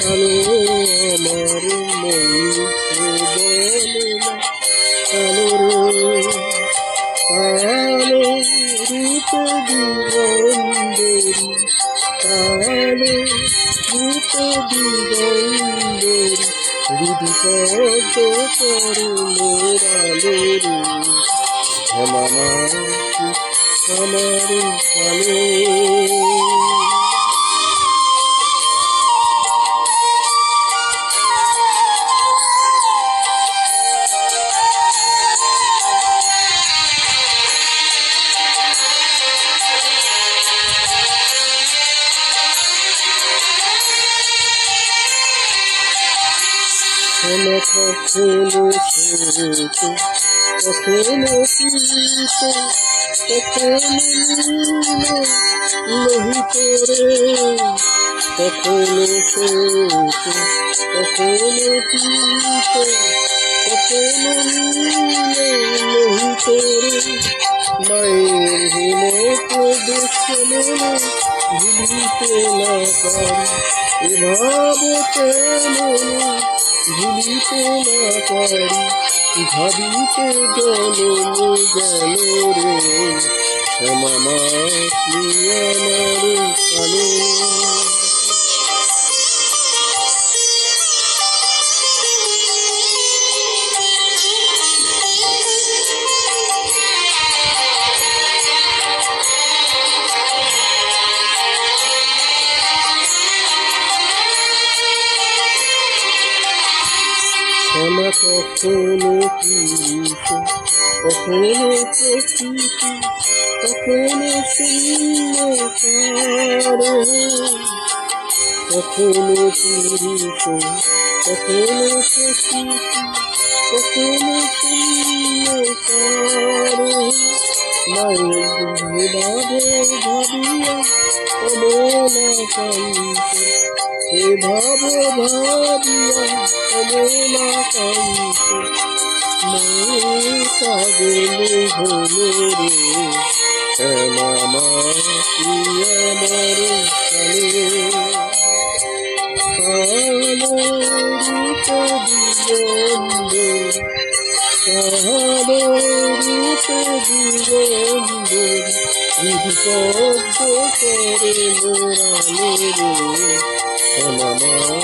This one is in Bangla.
কালো আমার রে কালো রূপ দিগন্ধরি কালো রূপ দিগন্ধরি হৃদি পদ্ম করে মোরালো রে শ্যামা মা আমার কালো শ্যামা কখনো সেতো কখনো পিত কখনো লোহিত রে কখনো সেতো কখনো পিত কখনো লোহিত রে মায়ের হিমত দেখে মনে ভুলিতে না পারি এভাবতে মনে ভুলিতে না পারি ভাবিতে জনম গেল রে। শ্যামা মা আমার কালো। শ্যামা কখনো কখনো প্রকৃতি, কখনো শূন্যকার কখনো পুরুষ, কখনো প্রকৃতি কখনো শূন্যকার মায়ের ভাবে ভাবিয়া কমলা কান্ত হে ভাব ভাবিয়া কমলা কান্ত পাগল হলো রে শ্যামা মা তুই আমার কালো কালো রূপ দিগম্বর কালো শ্যামা